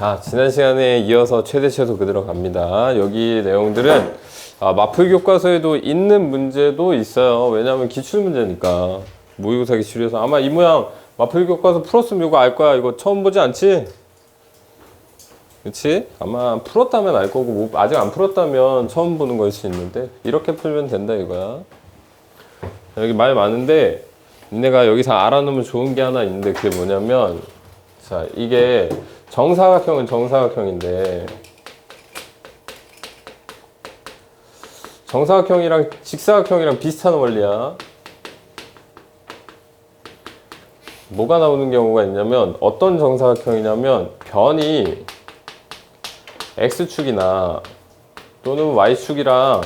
자, 지난 시간에 이어서 최대 최소 그대로 갑니다. 여기 내용들은 아, 마플 교과서에도 있는 문제도 있어요. 왜냐하면 기출 문제니까. 모의고사 기출에서 아마 이 모양 마플 교과서 풀었으면 이거 알 거야. 이거 처음 보지 않지? 그치? 아마 풀었다면 알 거고 뭐 아직 안 풀었다면 처음 보는 걸 수 있는데 이렇게 풀면 된다 이거야. 여기 말 많은데 니네가 여기서 알아놓으면 좋은 게 하나 있는데 그게 뭐냐면 자 이게 정사각형은 정사각형인데 정사각형이랑 직사각형이랑 비슷한 원리야. 뭐가 나오는 경우가 있냐면 어떤 정사각형이냐면 변이 x축이나 또는 y축이랑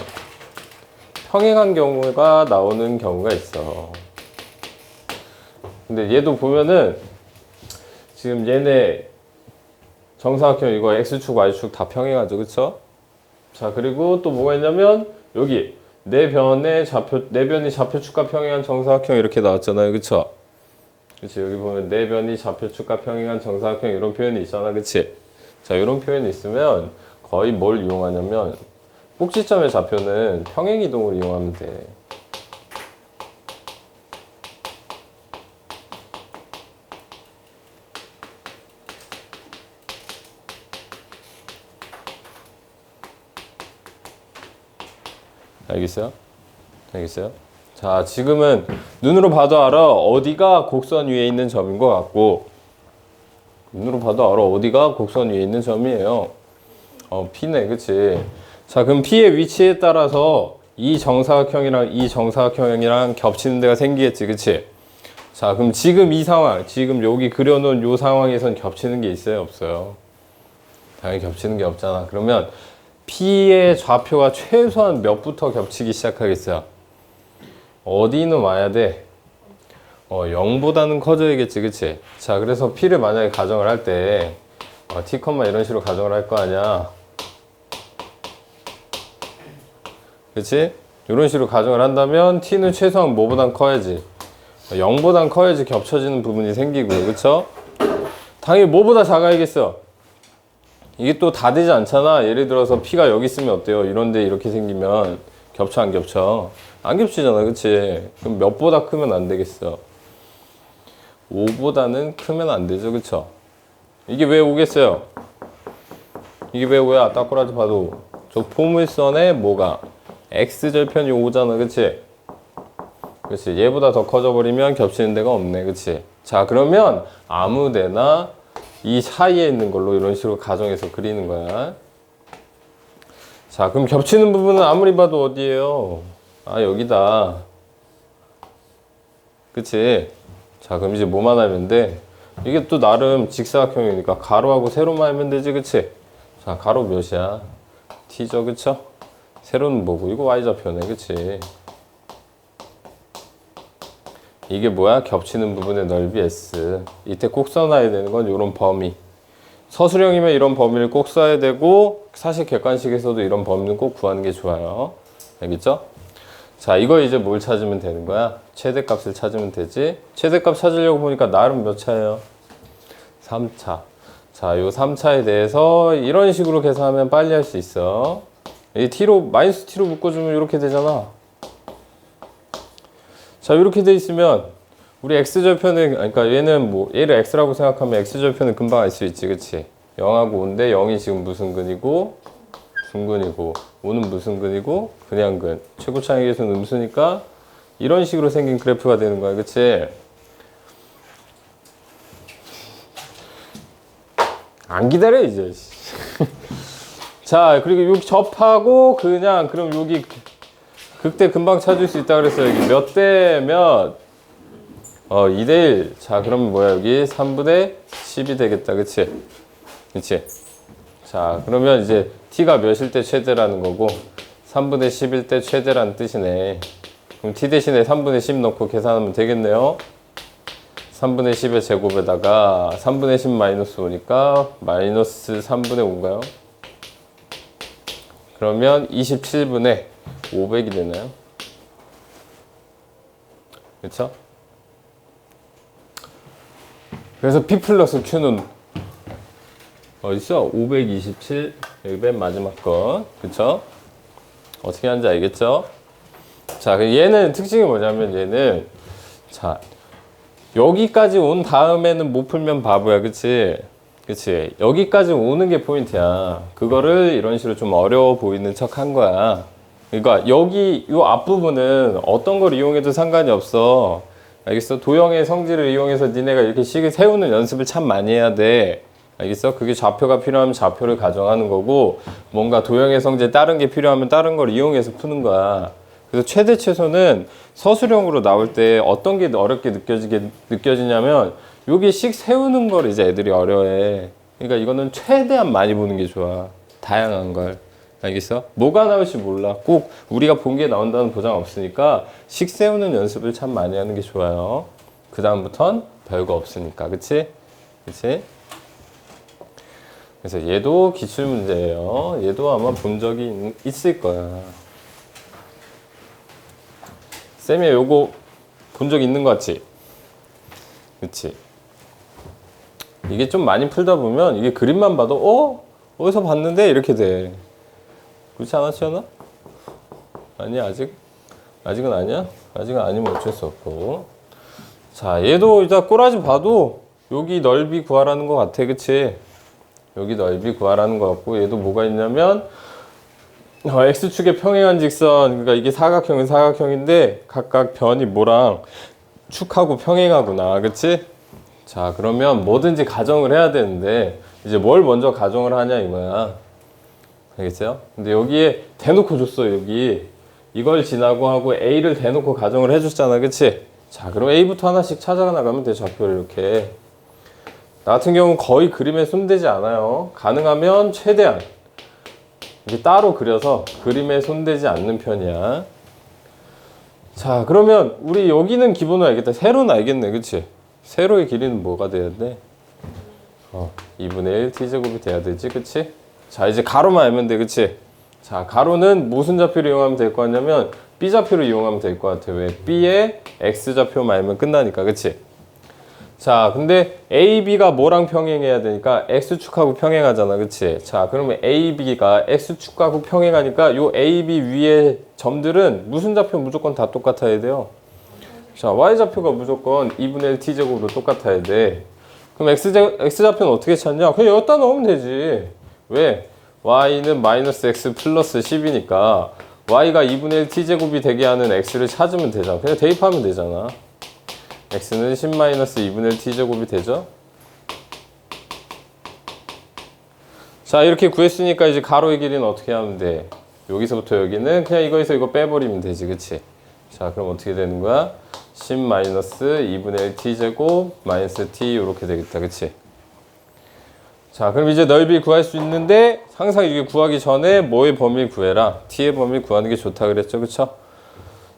평행한 경우가 나오는 경우가 있어. 근데 얘도 보면은 지금 얘네 정사각형 이거 x축 y축 다 평행하죠 그쵸? 자 그리고 또 뭐가 있냐면 여기 네 변의 좌표 네 변이 좌표축과 평행한 정사각형 이렇게 나왔잖아요 그쵸? 그치 여기 보면 네 변이 좌표축과 평행한 정사각형 이런 표현이 있잖아 그치? 자 이런 표현이 있으면 거의 뭘 이용하냐면 꼭지점의 좌표는 평행 이동을 이용하면 돼. 알겠어요? 알겠어요? 자, 지금은 눈으로 봐도 알아. 어디가 곡선 위에 있는 점인 것 같고, 눈으로 봐도 알아. 어디가 곡선 위에 있는 점이에요. 어, P네, 그치? 자, 그럼 P의 위치에 따라서 이 정사각형이랑 이 정사각형이랑 겹치는 데가 생기겠지, 그치? 자, 그럼 지금 이 상황, 지금 여기 그려놓은 요 상황에선 겹치는 게 있어요, 없어요? 당연히 겹치는 게 없잖아. 그러면 P의 좌표가 최소한 몇부터 겹치기 시작하겠어요? 어디는 와야 돼? 어, 0보다는 커져야겠지, 그치? 자, 그래서 P를 만약에 가정을 할 때, 어, T, 이런 식으로 가정을 할 거 아니야. 그치? 이런 식으로 가정을 한다면 T는 최소한 뭐보단 커야지. 0보단 커야지 겹쳐지는 부분이 생기고, 그쵸? 당연히 뭐보다 작아야겠어. 이게 또 다 되지 않잖아. 예를 들어서 P가 여기 있으면 어때요? 이런데 이렇게 생기면 겹쳐 안 겹쳐? 안 겹치잖아, 그치? 그럼 몇보다 크면 안 되겠어? 5보다는 크면 안 되죠, 그쵸? 이게 왜 오겠어요? 이게 왜 오야? 딱 꼬라지 봐도 저 포물선에 뭐가 x절편이 오잖아, 그치? 그치? 얘보다 더 커져버리면 겹치는 데가 없네, 그치? 자, 그러면 아무 데나 이 사이에 있는 걸로 이런 식으로 가정해서 그리는 거야. 자, 그럼 겹치는 부분은 아무리 봐도 어디예요? 아, 여기다. 그치? 자, 그럼 이제 뭐만 하면 돼? 이게 또 나름 직사각형이니까 가로하고 세로만 하면 되지, 그치? 자, 가로 몇이야? t죠, 그쵸? 세로는 뭐고? 이거 y좌표네, 그치? 이게 뭐야? 겹치는 부분의 넓이 s. 이때 꼭 써놔야 되는 건 이런 범위. 서술형이면 이런 범위를 꼭 써야 되고 사실 객관식에서도 이런 범위는 꼭 구하는 게 좋아요. 알겠죠? 자, 이거 이제 뭘 찾으면 되는 거야? 최대값을 찾으면 되지. 최대값 찾으려고 보니까 나름 몇 차예요? 3차. 자, 요 3차에 대해서 이런 식으로 계산하면 빨리 할 수 있어. 이 t로 마이너스 t로 묶어주면 이렇게 되잖아. 자 이렇게 돼 있으면 우리 x절편은 그러니까 얘는 뭐 얘를 x라고 생각하면 x절편은 금방 알 수 있지 그치? 0하고 5인데 0이 지금 무슨 근이고? 중근이고. 5는 무슨 근이고? 그냥 근. 최고 차이 계수는 음수니까 이런 식으로 생긴 그래프가 되는 거야 그치? 안 기다려 이제. 자 그리고 여기 접하고 그냥 그럼 여기 극대 금방 찾을 수 있다 그랬어요. 여기 몇 대 몇? 어, 2대 1. 자, 그럼 뭐야, 여기 3분의 10이 되겠다. 그치? 그치? 자, 그러면 이제 t가 몇일 때 최대라는 거고, 3분의 10일 때 최대라는 뜻이네. 그럼 t 대신에 3분의 10 넣고 계산하면 되겠네요. 3분의 10의 제곱에다가 3분의 10 마이너스 5니까 마이너스 3분의 5인가요? 그러면 27분의 500이 되나요? 그렇죠? 그래서 P 플러스 Q는 어딨어? 527 여기 맨 마지막 거 그쵸? 어떻게 하는지 알겠죠? 자, 얘는 특징이 뭐냐면 얘는 자 여기까지 온 다음에는 못 풀면 바보야, 그치? 그치? 여기까지 오는 게 포인트야. 그거를 이런 식으로 좀 어려워 보이는 척 한 거야. 그러니까 여기 요 앞부분은 어떤 걸 이용해도 상관이 없어. 알겠어? 도형의 성질을 이용해서 니네가 이렇게 식을 세우는 연습을 참 많이 해야 돼. 알겠어? 그게 좌표가 필요하면 좌표를 가정하는 거고 뭔가 도형의 성질 다른 게 필요하면 다른 걸 이용해서 푸는 거야. 그래서 최대 최소는 서술형으로 나올 때 어떤 게 어렵게 느껴지게 느껴지냐면 여기 식 세우는 걸 이제 애들이 어려워해. 그러니까 이거는 최대한 많이 보는 게 좋아. 다양한 걸. 알겠어? 뭐가 나올지 몰라. 꼭 우리가 본 게 나온다는 보장 없으니까 식 세우는 연습을 참 많이 하는 게 좋아요. 그 다음부턴 별거 없으니까, 그치? 그치? 그래서 얘도 기출 문제예요. 얘도 아마 본 적이 있- 있을 거야. 쌤이 요거 본 적 있는 거 같지? 그치? 이게 좀 많이 풀다 보면 이게 그림만 봐도 어? 어디서 봤는데? 이렇게 돼. 그렇지 않았지 않아? 아니 아직 아직은 아니야? 아직은 아니면 어쩔 수 없고 자 얘도 일단 꼬라지 봐도 여기 넓이 구하라는 것 같아 그치? 여기 넓이 구하라는 것 같고 얘도 뭐가 있냐면 어, x축의 평행한 직선 그러니까 이게 사각형은 사각형인데 각각 변이 뭐랑 축하고 평행하구나 그치? 자 그러면 뭐든지 가정을 해야 되는데 이제 뭘 먼저 가정을 하냐 이거야 알겠어요? 근데 여기에 대놓고 줬어 여기 이걸 지나고 하고 A를 대놓고 가정을 해줬잖아 그치? 자 그럼 A부터 하나씩 찾아 나가면 돼 좌표를 이렇게 나 같은 경우는 거의 그림에 손대지 않아요 가능하면 최대한 이게 따로 그려서 그림에 손대지 않는 편이야 자 그러면 우리 여기는 기본으로 알겠다 세로는 알겠네 그치? 세로의 길이는 뭐가 돼야 돼? 어, 2분의 1 t제곱이 돼야 되지 그치? 자 이제 가로만 알면 돼 그치? 자 가로는 무슨 좌표를 이용하면 될것 같냐면 b좌표를 이용하면 될 것 같아 왜? b의 x좌표만 알면 끝나니까 그치? 자 근데 AB가 뭐랑 평행해야 되니까 X축하고 평행하잖아 그치? 자 그러면 AB가 X축하고 평행하니까 요 AB 위에 점들은 무슨 좌표 무조건 다 똑같아야 돼요 자 Y좌표가 무조건 2분의 1 T제곱으로 똑같아야 돼 그럼 X제, X좌표는 어떻게 찾냐? 그냥 여기다 넣으면 되지 왜? Y는 마이너스 X 플러스 10이니까 Y가 2분의 1 T제곱이 되게 하는 X를 찾으면 되잖아 그냥 대입하면 되잖아 x는 10 마이너스 2분의 1 t제곱이 되죠? 자 이렇게 구했으니까 이제 가로의 길이는 어떻게 하면 돼? 여기서부터 여기는 그냥 이거에서 이거 빼버리면 되지 그치? 자 그럼 어떻게 되는 거야? 10 마이너스 2분의 1 t제곱 마이너스 t 이렇게 되겠다 그치? 자 그럼 이제 넓이 구할 수 있는데 항상 이게 구하기 전에 뭐의 범위 구해라 t의 범위 구하는 게 좋다 그랬죠 그쵸?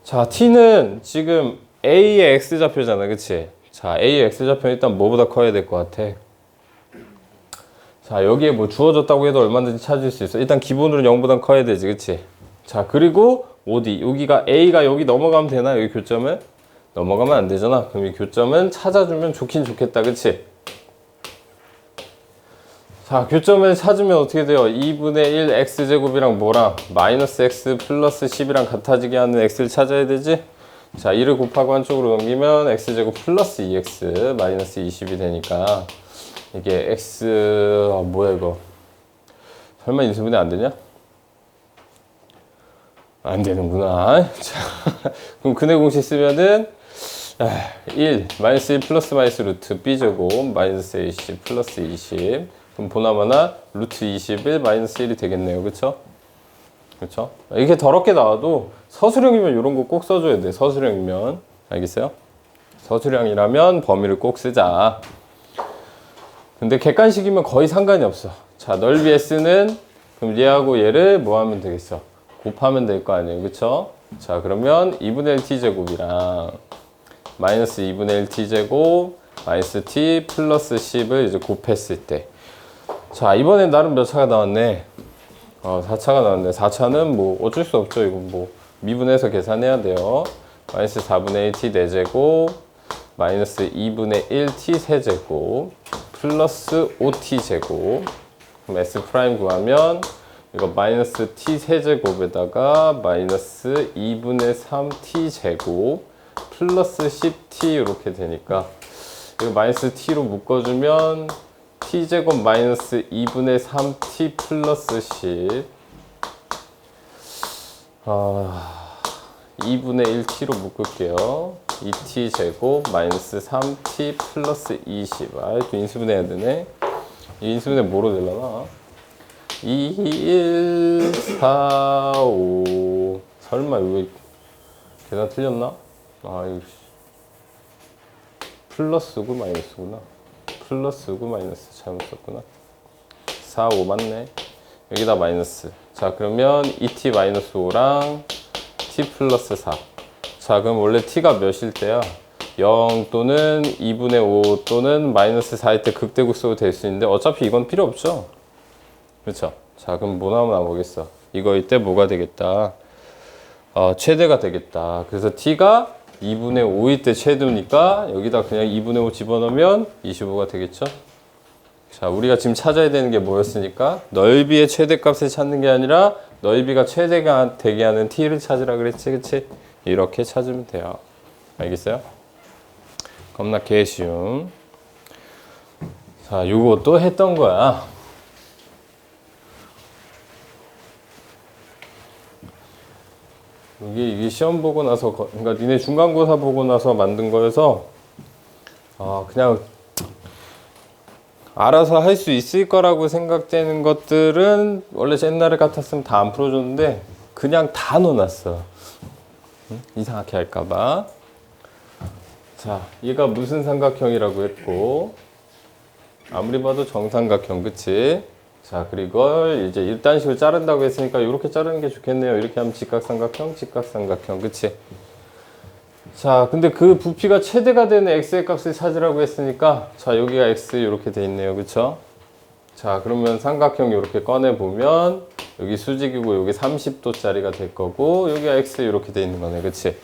자 t는 지금 a의 x좌표잖아 그치? 자 a의 x좌표는 일단 뭐보다 커야 될 것 같아 자 여기에 뭐 주어졌다고 해도 얼마든지 찾을 수 있어 일단 기본으로 0보단 커야 되지 그치? 자 그리고 어디 여기가 a가 여기 넘어가면 되나 여기 교점은? 넘어가면 안 되잖아 그럼 이 교점은 찾아주면 좋긴 좋겠다 그치? 자 교점을 찾으면 어떻게 돼요? 2분의 1 x제곱이랑 뭐랑 마이너스 x 플러스 10이랑 같아지게 하는 x를 찾아야 되지? 자, 2를 곱하고 한쪽으로 넘기면 x제곱 플러스 2x 마이너스 20이 되니까 이게 x 아, 뭐야 이거 설마 인수분해 안 되냐? 안 되는구나. 자, 그럼 근의 공식 쓰면은 아, 1 마이너스 1 플러스 마이너스 루트 b제곱 마이너스 ac 플러스 20 그럼 보나마나 루트 21 마이너스 1이 되겠네요. 그쵸? 그렇죠? 이렇게 더럽게 나와도 서술형이면 이런 거 꼭 써줘야 돼. 서술형이면 알겠어요? 서술형이라면 범위를 꼭 쓰자. 근데 객관식이면 거의 상관이 없어. 자, 넓이 S는 그럼 얘하고 얘를 뭐 하면 되겠어? 곱하면 될 거 아니에요. 그쵸? 자, 그러면 2분의 1 t제곱이랑 마이너스 2분의 1 t제곱 마이너스 t 플러스 10을 이제 곱했을 때 자, 이번엔 나름 몇 차가 나왔네. 어, 4차가 나왔네. 4차는 뭐 어쩔 수 없죠. 이건 뭐 미분해서 계산해야 돼요. 마이너스 4분의 1 t 4제곱 마이너스 2분의 1 t 세제곱 플러스 5 t 제곱 그럼 S 프라임 구하면 이거 마이너스 t 세제곱에다가 마이너스 2분의 3 t 제곱 플러스 10t 이렇게 되니까 이거 마이너스 t로 묶어주면 t 제곱 마이너스 2분의 3t 플러스 10 아, 2분의 1t로 묶을게요. 2t 제곱 마이너스 3t 플러스 20 아, 또 인수분해야 되네. 이 인수분해 뭐로 되려나? 2, 1, 4, 5 설마 이거 계산 틀렸나? 아 이거 씨. 플러스고 마이너스구나 플러스고 마이너스 잘못 썼구나. 4, 5 맞네. 여기다 마이너스. 자 그러면 2t 마이너스 5랑 t 플러스 4자 그럼 원래 t가 몇일 때야? 0 또는 2분의 5 또는 마이너스 4일 때 극대극소로 될수 있는데 어차피 이건 필요 없죠? 그렇죠? 자 그럼 뭐 나오면 나오겠어. 이거일 때 뭐가 되겠다? 어, 최대가 되겠다. 그래서 t가 2분의 5일 때 최대니까 여기다 그냥 2분의 5 집어넣으면 25가 되겠죠 자, 우리가 지금 찾아야 되는 게 뭐였으니까 넓이의 최대값을 찾는 게 아니라 넓이가 최대가 되게 하는 t를 찾으라 그랬지, 그치? 이렇게 찾으면 돼요. 알겠어요? 겁나 개쉬움. 자, 요것도 했던 거야. 이게 이게 시험 보고 나서 거- 그러니까 니네 중간고사 보고 나서 만든 거여서 아 그냥 알아서 할 수 있을 거라고 생각되는 것들은 원래 옛날에 같았으면 다 안 풀어줬는데 그냥 다 넣어놨어. 응? 이상하게 할까봐. 자, 얘가 무슨 삼각형이라고 했고 아무리 봐도 정삼각형, 그치? 자, 그리고 이제 1단식을 자른다고 했으니까 이렇게 자르는 게 좋겠네요. 이렇게 하면 직각삼각형, 직각삼각형, 그치? 자, 근데 그 부피가 최대가 되는 x의 값을 찾으라고 했으니까 자, 여기가 x 이렇게 돼 있네요. 그쵸? 자, 그러면 삼각형 이렇게 꺼내 보면 여기 수직이고 여기 30도짜리가 될 거고 여기가 x 이렇게 돼 있는 거네. 그치?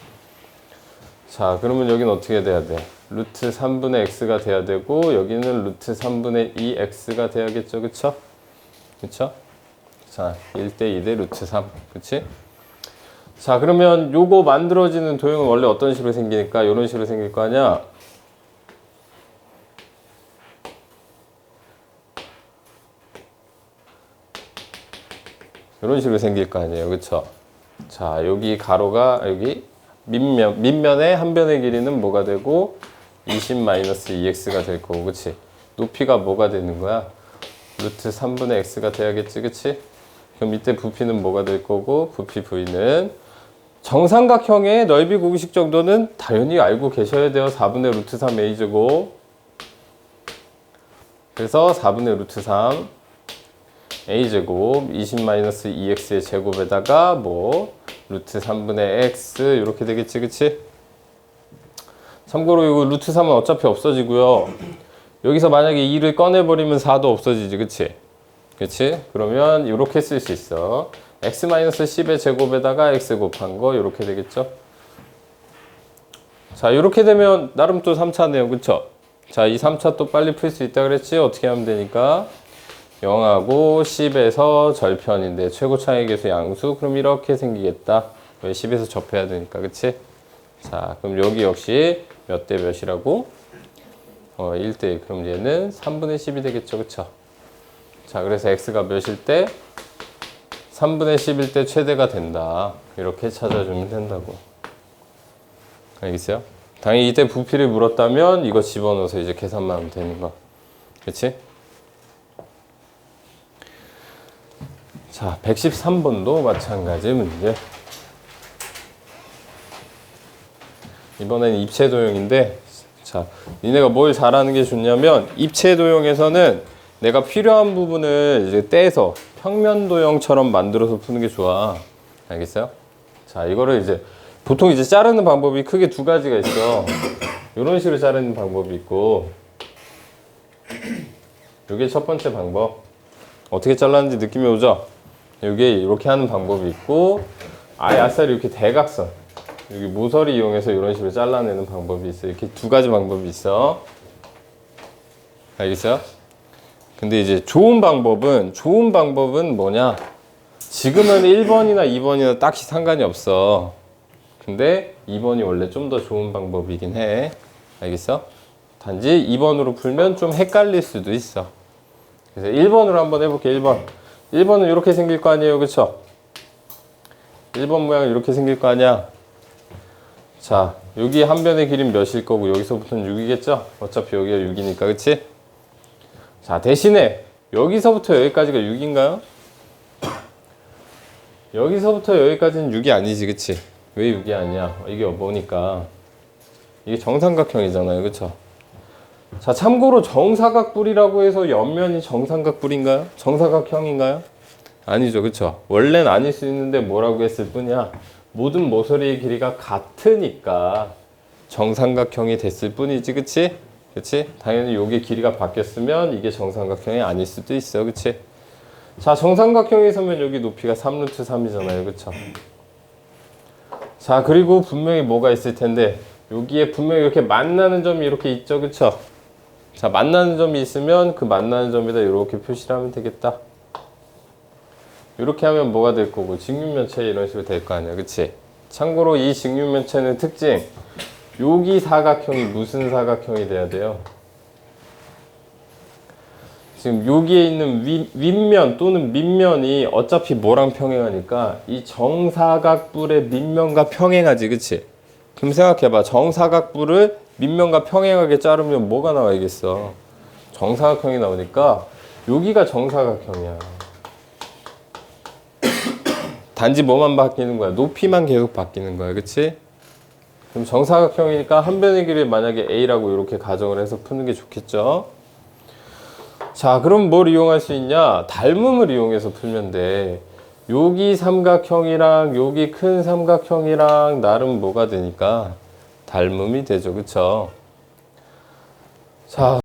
자, 그러면 여기는 어떻게 돼야 돼? 루트 3분의 x가 돼야 되고 여기는 루트 3분의 2x가 돼야겠죠. 그쵸? 그쵸? 자, 1대 2대 루트 3. 그치? 자 그러면 요거 만들어지는 도형은 원래 어떤 식으로 생기니까 이런 식으로 생길 거 아니야 이런 식으로 생길 거 아니에요 그쵸 자 여기 가로가 여기 밑면 밑면의 한 변의 길이는 뭐가 되고 20-2x가 될 거고 그치 높이가 뭐가 되는 거야 루트 3분의 x가 돼야겠지 그치 그럼 밑에 부피는 뭐가 될 거고 부피 v는 정삼각형의 넓이 공식 정도는 당연히 알고 계셔야 돼요. 4분의 루트 3 a제곱. 그래서 4분의 루트 3 a제곱 20-2x의 제곱에다가 뭐 루트 3분의 x 이렇게 되겠지 그치? 참고로 이거 루트 3은 어차피 없어지고요. 여기서 만약에 2를 꺼내버리면 4도 없어지지 그치? 그치? 그러면 이렇게 쓸 수 있어. x-10의 제곱에다가 x 곱한 거 이렇게 되겠죠? 자, 이렇게 되면 나름 또 3차네요. 그쵸? 자, 이 3차 또 빨리 풀 수 있다 그랬지? 어떻게 하면 되니까? 0하고 10에서 절편인데 최고 계수 양수 그럼 이렇게 생기겠다. 왜 10에서 접해야 되니까. 그치? 자, 그럼 여기 역시 몇 대 몇이라고? 어, 1대1. 그럼 얘는 3분의 10이 되겠죠. 그쵸? 자, 그래서 x가 몇일 때? 3분의 10일 때 최대가 된다. 이렇게 찾아주면 된다고. 알겠어요? 당연히 이때 부피를 물었다면 이거 집어넣어서 이제 계산만 하면 되는 거. 그치? 자, 113번도 마찬가지 문제. 이번엔 입체 도형인데, 자, 니네가 뭘 잘하는 게 좋냐면, 입체 도형에서는 내가 필요한 부분을 이제 떼서 평면 도형처럼 만들어서 푸는 게 좋아. 알겠어요? 자, 이거를 이제 보통 이제 자르는 방법이 크게 두 가지가 있어. 이런 식으로 자르는 방법이 있고, 이게 첫 번째 방법. 어떻게 잘랐는지 느낌이 오죠? 이게 이렇게 하는 방법이 있고, 아예 아싸리 이렇게 대각선. 여기 모서리 이용해서 이런 식으로 잘라내는 방법이 있어. 이렇게 두 가지 방법이 있어. 알겠어요? 근데 이제 좋은 방법은 좋은 방법은 뭐냐? 지금은 1번이나 2번이나 딱히 상관이 없어. 근데 2번이 원래 좀 더 좋은 방법이긴 해. 알겠어? 단지 2번으로 풀면 좀 헷갈릴 수도 있어. 그래서 1번으로 한번 해볼게. 1번. 1번은 이렇게 생길 거 아니에요, 그쵸? 1번 모양 이렇게 생길 거 아니야? 자, 여기 한 변의 길이는 몇일 거고 여기서부터는 6이겠죠? 어차피 여기가 6이니까, 그치? 자, 대신에 여기서부터 여기까지가 6인가요? 여기서부터 여기까지는 6이 아니지, 그치? 왜 6이 아니야? 이게 뭐니까? 이게 정삼각형이잖아요, 그쵸? 자, 참고로 정사각뿔이라고 해서 옆면이 정삼각뿔인가요? 정사각형인가요? 아니죠, 그쵸? 원래는 아닐 수 있는데 뭐라고 했을 뿐이야. 모든 모서리의 길이가 같으니까 정삼각형이 됐을 뿐이지, 그치? 그치? 당연히 요게 길이가 바뀌었으면 이게 정삼각형이 아닐 수도 있어, 그치? 자, 정삼각형에서면 여기 높이가 3루트 3이잖아요, 그쵸? 자, 그리고 분명히 뭐가 있을 텐데 여기에 분명히 이렇게 만나는 점이 이렇게 있죠, 그쵸? 자, 만나는 점이 있으면 그 만나는 점에다 이렇게 표시를 하면 되겠다. 이렇게 하면 뭐가 될 거고 직육면체 이런 식으로 될 거 아니야, 그치? 참고로 이 직육면체는 특징 여기 사각형이 무슨 사각형이 돼야 돼요? 지금 여기에 있는 윗, 윗면 또는 밑면이 어차피 뭐랑 평행하니까 이 정사각뿔의 밑면과 평행하지, 그치? 그럼 생각해봐. 정사각뿔을 밑면과 평행하게 자르면 뭐가 나와야겠어? 정사각형이 나오니까 여기가 정사각형이야. 단지 뭐만 바뀌는 거야? 높이만 계속 바뀌는 거야, 그치? 그럼 정사각형이니까 한 변의 길이 만약에 A라고 이렇게 가정을 해서 푸는 게 좋겠죠? 자, 그럼 뭘 이용할 수 있냐? 닮음을 이용해서 풀면 돼. 여기 삼각형이랑 여기 큰 삼각형이랑 나름 뭐가 되니까 닮음이 되죠. 그쵸? 자,